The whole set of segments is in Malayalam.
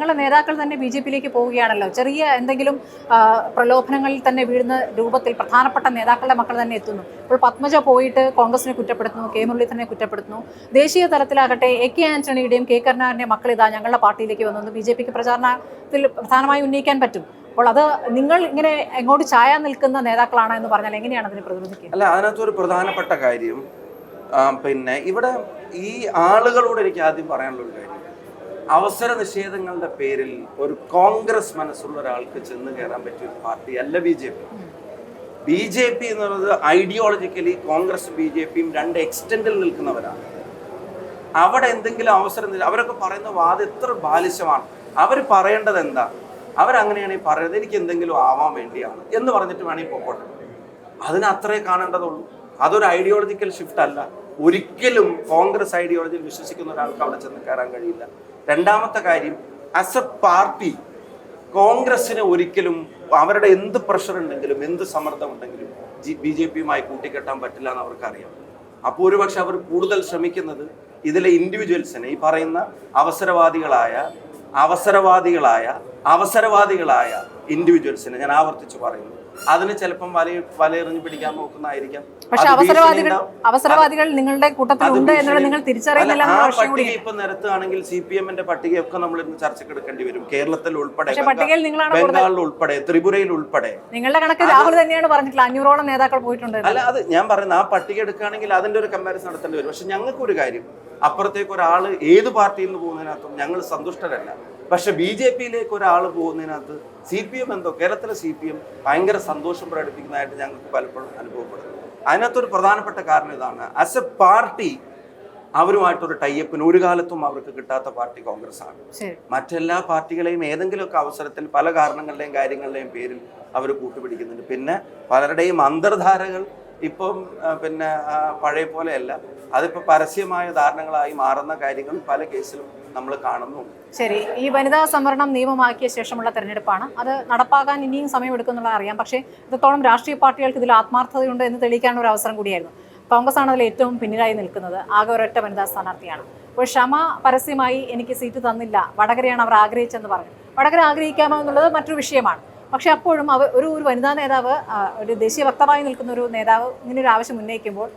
നിങ്ങളുടെ നേതാക്കൾ തന്നെ ബി ജെ പിയിലേക്ക് പോവുകയാണല്ലോ. ചെറിയ എന്തെങ്കിലും പ്രലോഭനങ്ങളിൽ തന്നെ വീഴുന്ന രൂപത്തിൽ പ്രധാനപ്പെട്ട നേതാക്കളുടെ മക്കൾ തന്നെ എത്തുന്നു. ഇപ്പോൾ പത്മജ പോയിട്ട് കോൺഗ്രസിനെ കുറ്റപ്പെടുത്തുന്നു കെ മുരളീധരനെ കുറ്റപ്പെടുത്തുന്നു. ദേശീയ തലത്തിലാകട്ടെ എ കെ ആന്റണിയുടെയും കെ കരുണാകരന്റെയും മക്കൾ ഇതാ ഞങ്ങളുടെ പാർട്ടിയിലേക്ക് വന്നു. ബി ജെ പിക്ക് പ്രചാരണത്തിൽ പ്രധാനമായും ഉന്നയിക്കാൻ പറ്റും. അപ്പോൾ അത് നിങ്ങൾ ഇങ്ങനെ എങ്ങോട്ട് ചായ നിൽക്കുന്ന നേതാക്കളാണ് എന്ന് പറഞ്ഞാൽ എങ്ങനെയാണ് അതിനെ പ്രതിരോധിക്കുക? അല്ല അതിനകത്തൊരു പ്രധാനപ്പെട്ട കാര്യം പിന്നെ ഇവിടെ ഈ ആളുകളോട് എനിക്ക് ആദ്യം പറയാനുള്ള ഒരു കാര്യം. അവസര നിഷേധങ്ങളുടെ പേരിൽ ഒരു കോൺഗ്രസ് മനസ്സുള്ള ഒരാൾക്ക് ചെന്ന് കയറാൻ പറ്റിയ ഒരു പാർട്ടി അല്ല B J P. B J P എന്ന് പറയുന്നത് ഐഡിയോളജിക്കലി കോൺഗ്രസ് ബി ജെ പിയും രണ്ട് എക്സ്റ്റൻഡിൽ നിൽക്കുന്നവരാണ്. അവിടെ എന്തെങ്കിലും അവസരം അവരൊക്കെ പറയുന്ന വാദം എത്ര ബാലിശമാണ്. അവർ പറയേണ്ടത് എന്താ? അവരങ്ങനെയാണെങ്കിൽ പറയുന്നത്. എനിക്ക് എന്തെങ്കിലും ആവാൻ വേണ്ടിയാണ് എന്ന് പറഞ്ഞിട്ട് വേണമെങ്കിൽ പോകട്ടെ അതിന് അത്രേ കാണേണ്ടതുള്ളൂ. അതൊരു ഐഡിയോളജിക്കൽ ഷിഫ്റ്റ് അല്ല. ഒരിക്കലും കോൺഗ്രസ് ഐഡിയോളജിയിൽ വിശ്വസിക്കുന്ന ഒരാൾക്ക് അവിടെ ചെന്ന് കയറാൻ കഴിയില്ല. രണ്ടാമത്തെ കാര്യം ആസ് എ പാർട്ടി കോൺഗ്രസിന് ഒരിക്കലും അവരുടെ എന്ത് പ്രഷർ ഉണ്ടെങ്കിലും എന്ത് സമ്മർദ്ദം ഉണ്ടെങ്കിലും ജി ബി ജെ പിയുമായി കൂട്ടിക്കെട്ടാൻ പറ്റില്ല എന്ന് അവർക്കറിയാം. അപ്പോൾ ഒരുപക്ഷെ അവർ കൂടുതൽ ശ്രമിക്കുന്നത് ഇതിലെ ഇൻഡിവിജ്വൽസിനെ ഈ പറയുന്ന അവസരവാദികളായ അവസരവാദികളായ അവസരവാദികളായ ഇൻഡിവിജ്വൽസിനെ ഞാൻ ആവർത്തിച്ച് പറയുന്നു. അതിന് ചിലപ്പം വല വലയെറിഞ്ഞ് പിടിക്കാൻ നോക്കുന്നതായിരിക്കാം. പക്ഷെ അവസരവാദികൾ അവസരവാദികൾ നിങ്ങളുടെ എന്നുള്ളത് നിങ്ങൾ തിരിച്ചറിയുന്നില്ല പട്ടിക ഇപ്പൊ നിരത്തുകയാണെങ്കിൽ സി പി എമ്മിന്റെ പട്ടികയൊക്കെ നമ്മൾ ഇന്ന് ചർച്ചയ്ക്ക് എടുക്കേണ്ടി വരും. കേരളത്തിൽ ഉൾപ്പെടെ ബംഗാളിൽ ഉൾപ്പെടെ ത്രിപുരയിൽ ഉൾപ്പെടെ. നിങ്ങളുടെ കണക്ക് രാഹുൽ തന്നെയാണ് പറഞ്ഞിട്ടുള്ളത്. അഞ്ഞൂറോളം നേതാക്കൾ പോയിട്ടുണ്ട് അല്ല അത് ഞാൻ പറയുന്നത് ആ പട്ടിക എടുക്കുകയാണെങ്കിൽ അതിന്റെ ഒരു കമ്പാരിസൺ നടത്തേണ്ടി വരും. പക്ഷെ ഞങ്ങൾക്ക് ഒരു കാര്യം. അപ്പുറത്തേക്ക് ഒരാൾ ഏത് പാർട്ടിയിൽ നിന്ന് പോകുന്നതിനകത്തും ഞങ്ങൾ സന്തുഷ്ടരല്ല. പക്ഷെ ബി ജെ പിയിലേക്ക് ഒരാൾ പോകുന്നതിനകത്ത് സി പി എം എന്തോ കേരളത്തിലെ സി പി എം ഭയങ്കര സന്തോഷം പ്രകടിപ്പിക്കുന്നതായിട്ട് ഞങ്ങൾക്ക് പലപ്പോഴും അനുഭവപ്പെടുന്നു. അതിനകത്തൊരു പ്രധാനപ്പെട്ട കാരണം ഇതാണ്. ആസ് എ പാർട്ടി അവരുമായിട്ടൊരു ടൈപ്പിന് ഒരു കാലത്തും അവർക്ക് കിട്ടാത്ത പാർട്ടി കോൺഗ്രസ് ആണ് മറ്റെല്ലാ പാർട്ടികളെയും ഏതെങ്കിലുമൊക്കെ അവസരത്തിൽ പല കാരണങ്ങളുടെയും കാര്യങ്ങളുടെയും പേരിൽ അവർ കൂട്ടുപിടിക്കുന്നുണ്ട്. പിന്നെ പലരുടെയും അന്തർധാരകൾ ഇപ്പം പിന്നെ പഴയ പോലെയല്ല അതിപ്പോൾ പരസ്യമായ ധാരണകളായി മാറുന്ന കാര്യങ്ങൾ പല കേസിലും നമ്മൾ കാണുന്നു. ശരി. ഈ വനിതാ സംവരണം നിയമമാക്കിയ ശേഷമുള്ള തെരഞ്ഞെടുപ്പാണ്. അത് നടപ്പാക്കാൻ ഇനിയും സമയമെടുക്കുന്നുള്ള അറിയാം. പക്ഷേ ഇത്രത്തോളം രാഷ്ട്രീയ പാർട്ടികൾക്ക് ഇതിൽ ആത്മാർത്ഥതയുണ്ട് എന്ന് തെളിയിക്കാനുള്ള ഒരു അവസരം കൂടിയായിരുന്നു. കോൺഗ്രസ് ആണ് അതിൽ ഏറ്റവും പിന്നിലായി നിൽക്കുന്നത്. ആകെ ഒരൊറ്റ വനിതാ സ്ഥാനാർത്ഥിയാണ്. അപ്പോൾ ക്ഷമ പരസ്യമായി എനിക്ക് സീറ്റ് തന്നില്ല. വടകരയാണ് അവർ ആഗ്രഹിച്ചെന്ന് പറഞ്ഞു. വടകര ആഗ്രഹിക്കാമോ എന്നുള്ളത് മറ്റൊരു വിഷയമാണ്. പക്ഷേ അപ്പോഴും അവർ ഒരു ഒരു വനിതാ നേതാവ് ഒരു ദേശീയ വക്താവായി നിൽക്കുന്ന ഒരു നേതാവ് ഇങ്ങനെ ഒരു ആവശ്യം ഉന്നയിക്കുമ്പോൾ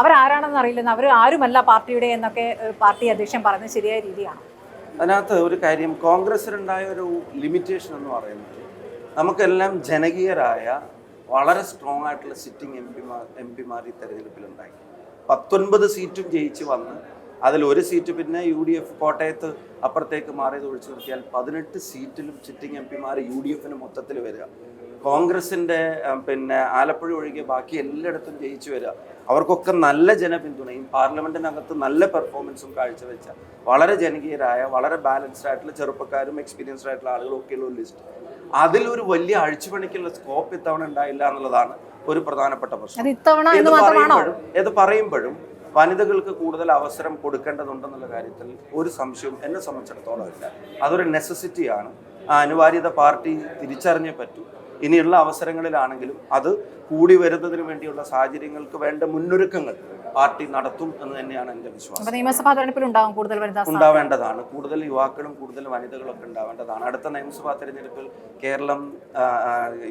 അവരാരാണെന്ന് അറിയില്ലെന്ന് അവർ ആരുമല്ല പാർട്ടിയുടെ എന്നൊക്കെ പാർട്ടി അധ്യക്ഷൻ പറയുന്നത് ശരിയായ രീതിയാണ്. അതിനകത്ത് ഒരു കാര്യം കോൺഗ്രസിനുണ്ടായ ഒരു ലിമിറ്റേഷൻ എന്ന് പറയുന്നത് നമുക്കെല്ലാം ജനകീയരായ വളരെ സ്ട്രോങ് ആയിട്ടുള്ള സിറ്റിംഗ് എം പിമാർ എം പിമാർ ഈ തെരഞ്ഞെടുപ്പിലുണ്ടായി. പത്തൊൻപത് സീറ്റും ജയിച്ച് വന്ന് അതിൽ ഒരു സീറ്റ് പിന്നെ യു ഡി എഫ് കോട്ടയത്ത് അപ്പുറത്തേക്ക് മാറിയത് ഒഴിച്ചു നിർത്തിയാൽ പതിനെട്ട് സീറ്റിലും സിറ്റിംഗ് എം പിമാർ യു ഡി എഫിന് മൊത്തത്തിൽ വരിക. കോൺഗ്രസിന്റെ പിന്നെ ആലപ്പുഴ ഒഴികെ ബാക്കി എല്ലായിടത്തും ജയിച്ചു വരിക. അവർക്കൊക്കെ നല്ല ജനപിന്തുണയും പാർലമെന്റിനകത്ത് നല്ല പെർഫോമൻസും കാഴ്ചവെച്ച വളരെ ജനകീയരായ വളരെ ബാലൻസ്ഡ് ആയിട്ടുള്ള ചെറുപ്പക്കാരും എക്സ്പീരിയൻസ്ഡ് ആയിട്ടുള്ള ആളുകളും ഒക്കെയുള്ള ഒരു ലിസ്റ്റ് അതിലൊരു വലിയ അഴിച്ചുപണിക്കുള്ള സ്കോപ്പ് ഇത്തവണ ഉണ്ടായില്ല എന്നുള്ളതാണ് ഒരു പ്രധാനപ്പെട്ട പ്രശ്നം. ഇത് പറയുമ്പോഴും ഇത് പറയുമ്പോഴും വനിതകൾക്ക് കൂടുതൽ അവസരം കൊടുക്കേണ്ടതുണ്ടെന്നുള്ള കാര്യത്തിൽ ഒരു സംശയവും എന്നെ സംബന്ധിച്ചിടത്തോളം ഇല്ല. അതൊരു നെസസിറ്റിയാണ് ആ അനിവാര്യത പാർട്ടി തിരിച്ചറിഞ്ഞേ പറ്റൂ. ഇനിയുള്ള അവസരങ്ങളിലാണെങ്കിലും അത് കൂടി വരുന്നതിന് വേണ്ടിയുള്ള സാഹചര്യങ്ങൾക്ക് വേണ്ട മുന്നൊരുക്കങ്ങൾ പാർട്ടി നടത്തും എന്ന് തന്നെയാണ് എന്റെ വിശ്വാസം. നിയമസഭാ തെരഞ്ഞെടുപ്പിൽ ഉണ്ടാവും കൂടുതൽ ഉണ്ടാവേണ്ടതാണ്. കൂടുതൽ യുവാക്കളും കൂടുതൽ വനിതകളൊക്കെ ഉണ്ടാവേണ്ടതാണ്. അടുത്ത നിയമസഭാ തെരഞ്ഞെടുപ്പിൽ കേരളം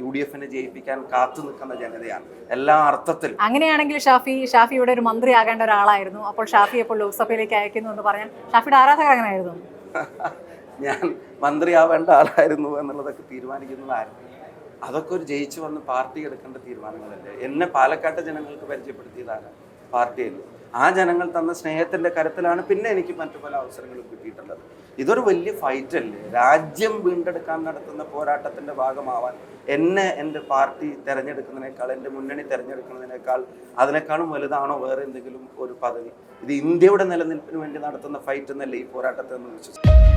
യു ഡി എഫിനെ ജയിപ്പിക്കാൻ കാത്തു നിൽക്കുന്ന ജനതയാണ്. എല്ലാ അർത്ഥത്തിൽ അങ്ങനെയാണെങ്കിൽ ഷാഫി ഷാഫിയുടെ ഒരു മന്ത്രി ആകേണ്ട ഒരാളായിരുന്നു. അപ്പോൾ ഷാഫി ഇപ്പോൾ ലോക്സഭയിലേക്ക് അയക്കുന്നു എന്ന് പറഞ്ഞാൽ ഷാഫിയുടെ ആരാധകർ അങ്ങനെയായിരുന്നു? ഞാൻ മന്ത്രിയാവേണ്ട ആളായിരുന്നു എന്നുള്ളതൊക്കെ തീരുമാനിക്കുന്നതായിരുന്നു. അതൊക്കെ ഒരു ജയിച്ചു വന്ന് പാർട്ടി എടുക്കേണ്ട തീരുമാനങ്ങളല്ലേ? എന്നെ പാലക്കാട്ടെ ജനങ്ങൾക്ക് പരിചയപ്പെടുത്തിയതാണ് പാർട്ടിയിൽ ആ ജനങ്ങൾ തന്ന സ്നേഹത്തിന്റെ കരത്തിലാണ് പിന്നെ എനിക്ക് മറ്റു പല അവസരങ്ങളും കിട്ടിയിട്ടുള്ളത്. ഇതൊരു വലിയ ഫൈറ്റ് അല്ലേ? രാജ്യം വീണ്ടെടുക്കാൻ നടത്തുന്ന പോരാട്ടത്തിന്റെ ഭാഗമാവാൻ എന്നെ എന്റെ പാർട്ടി തിരഞ്ഞെടുക്കുന്നതിനേക്കാൾ എന്റെ മുന്നണി തിരഞ്ഞെടുക്കുന്നതിനേക്കാൾ അതിനേക്കാളും വലുതാണോ വേറെ എന്തെങ്കിലും ഒരു പദവി? ഇത് ഇന്ത്യയുടെ നിലനിൽപ്പിന് വേണ്ടി നടത്തുന്ന ഫൈറ്റ് എന്നല്ലേ ഈ പോരാട്ടത്തെ എന്ന് വിശ്വസിക്കുന്നു